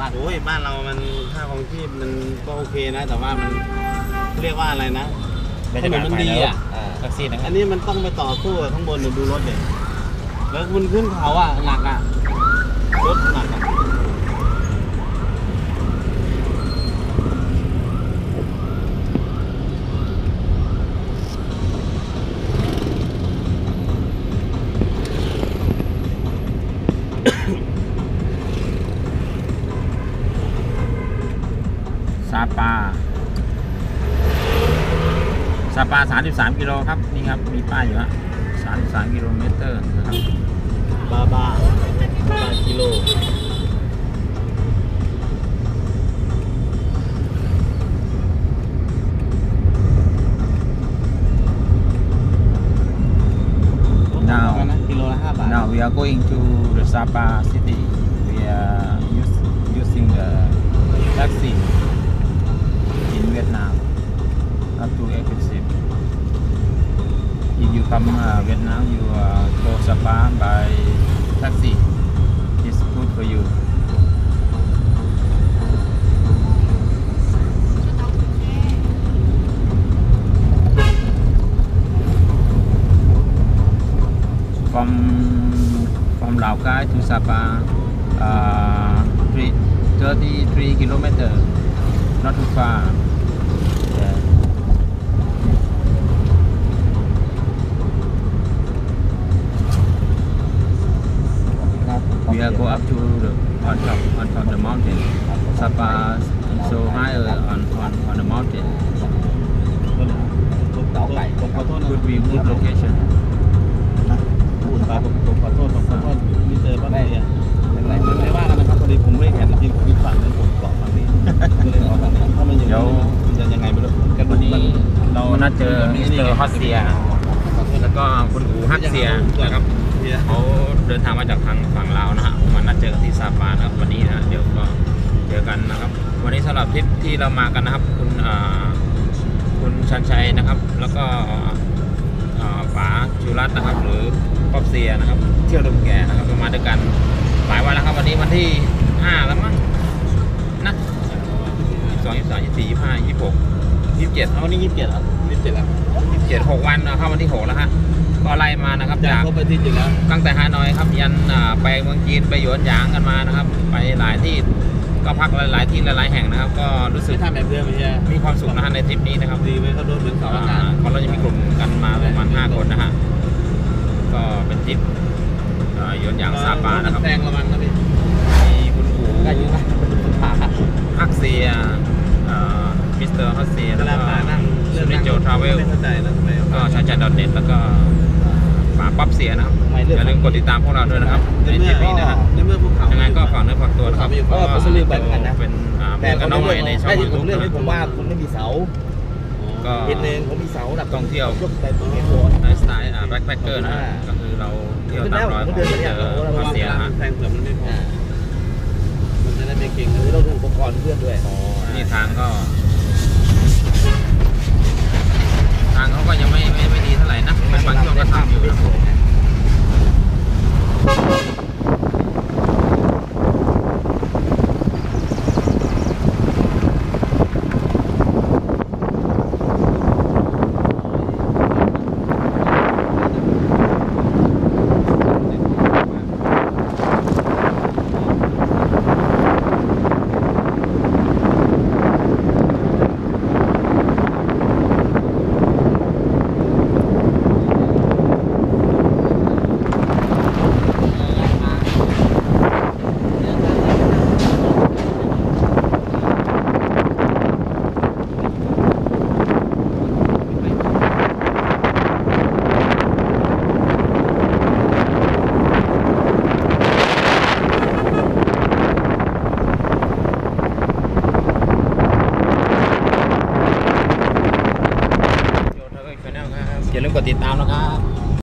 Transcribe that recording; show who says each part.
Speaker 1: บ้าน
Speaker 2: โอ้ยบ้านเรามันค่าของชีพมันก็โอเคนะ แต่ว่ามันเรียกว่าอะไรนะถนนมันดีอะ
Speaker 1: แท็กซี่นะค
Speaker 2: อั
Speaker 1: รับ
Speaker 2: นนี้มันต้องไปต่อสู้กับข้างบนเนี่ยดูรถเด็กแล้วมันขึ้นเขาอะหนักอะรถหนักอะ
Speaker 3: ซาปาซา ปา 33 กิโลครับ นี่ครับ มีป้ายอยู่ฮะ33 กิโลเมตรนะครับ
Speaker 2: บาบาบากิโล
Speaker 3: Now
Speaker 2: นะกิโลละห้าบาท
Speaker 3: Now we are going to the Sapa city. We are use, using the taxi from uh, Vietnam, you uh, go Sapa by taxi. It's good for you. from from Lào Cai to Sapa, uh, three, 33 kilometers not too far. We go up to the on top on top the mountain. Sapa is so higher on on on the mountain.
Speaker 2: เต่าไก่ผมขอโทษนะ
Speaker 3: Good view, good location.
Speaker 2: พูดไปผมขอโทษผมขอโทษมิสเตอร์บ้านเรียเป็นไรไม่ว่ากันนะครับพอดีผมไม่เห็นจริงผมอีกฝั่งนึงผมเกาะฝั่งนี้ก็เลยเอาฝั่งนี้ถ้ามันอย่าง
Speaker 3: เดี๋ยว
Speaker 2: นี้มันจะยังไงไม่รู้กัน
Speaker 3: วันนี้
Speaker 2: มัน
Speaker 3: เรานัดเจอมิสเตอร์ฮอสเซียแล้วก็คุณอูฮัตเซียนะครับ
Speaker 2: เขา
Speaker 3: เดินทางมาจากทางฝั่งลาวนะฮะมานัดเจอกันที่ซาปานะครับวันนี้นะเดี๋ยวก็เจอกันนะครับ วันนี้สำหรับทริปที่เรามากันนะครับ คุณอ่าคุณชันชัยนะครับ แล้วก็อ่าป๋าชูรัตนะครับ หรือป๊อบเซียนะครับ เที่ยวดมแก่นะครับมาด้วยกันหลายวันแล้วครับ วันนี้วันที่ห้าแล้วมั้งนะสองยี่สามยี่สี่ยี่ห้ายี่หกยี่เจ็ด
Speaker 2: เอาวันนี้ยี่สิบเจ็ดเหรอยี่สิบ เจ็ดแล้ว
Speaker 3: ยี่เจ็ดหกวันนะครับวันที่หกแล้วฮะก็ไล่มานะครับ
Speaker 2: จาก
Speaker 3: จาก
Speaker 2: ครบอาทิตย์อยู่แล้ว
Speaker 3: ตั้งแต่ฮานอยครับยันอ่าไปเมืองจีนไปหยวนหยางกันมานะครับ ไปหลายที่ก็พักหลายๆที่หลายๆแห่งนะครับ ก็รู้สึก
Speaker 2: ไม่ทำแบบเดิมไม่ใช่
Speaker 3: มีความสุขนะฮะในทริปนี้นะครับ
Speaker 2: ดีไหมเขาโดนเหมือนเสาอากาศ
Speaker 3: เพราะเราจะมีกลุ่มกันมาประมาณ5คนนะฮะ ก็เป็นทริปอ่าหยวนหยางซาปานะครับ
Speaker 2: แซงระวังนะพี่
Speaker 3: มีคุณอู
Speaker 1: ได้ยินไหมผ่าครับ
Speaker 3: ฮักเซียอ่ามิสเตอร์ฮักเซีย
Speaker 2: เว
Speaker 3: แล้ว
Speaker 2: ลา
Speaker 3: ก็
Speaker 2: ผ่านั่ง
Speaker 3: สุนิจโจทราเวล
Speaker 2: ไม่เข้าใจนะทำไม
Speaker 3: ก็ชาจันดอทเน็ตแล้วก็ป๋าป๊อปเซียนะครับ
Speaker 1: ไม่เลือก
Speaker 3: อย่าลืมกดติดตามพวกเราด้วยนะครับในทริปนี้นะฮะ
Speaker 2: ในเมื่อภูเขา
Speaker 3: ยังไงก็ฝากเนื้อฝากตัวนะครับ
Speaker 1: ก็ปัสลีไปเหมือนกันนะ
Speaker 3: เป็นอ่า
Speaker 1: แต่
Speaker 3: เพื่อนกับน้องใหม่ในช่อง
Speaker 1: ได้ที่
Speaker 3: ยู
Speaker 1: ผ
Speaker 3: ทู
Speaker 1: ม
Speaker 3: บ
Speaker 1: เลือก
Speaker 3: นะ
Speaker 1: นี่ผมว่าคุณไม่มีเสา
Speaker 3: ก็
Speaker 1: ทิศหนึ่งผมมีเสาดับ
Speaker 3: ท่องเที่ยว
Speaker 1: ยกไปตรงนี้โบ
Speaker 3: ในสไตล์แบ็คแพคเกอร์นะฮะก็คือเราเที่ยวตามรอยของมิสเตอร์มาเซียนะฮะ
Speaker 2: แซงเกือบมันไม่พอ
Speaker 1: อ่า
Speaker 2: มันจะได้ไม่เก่ง
Speaker 1: คือเราดูอุปกรณ์เพื่อนด้วย
Speaker 3: นี่ทางก็ ทาง เขาก็ยังไม่ไม่ไม่ดีเท่าไหร่นะเป็นบางช่วง ดติดตามนะครับ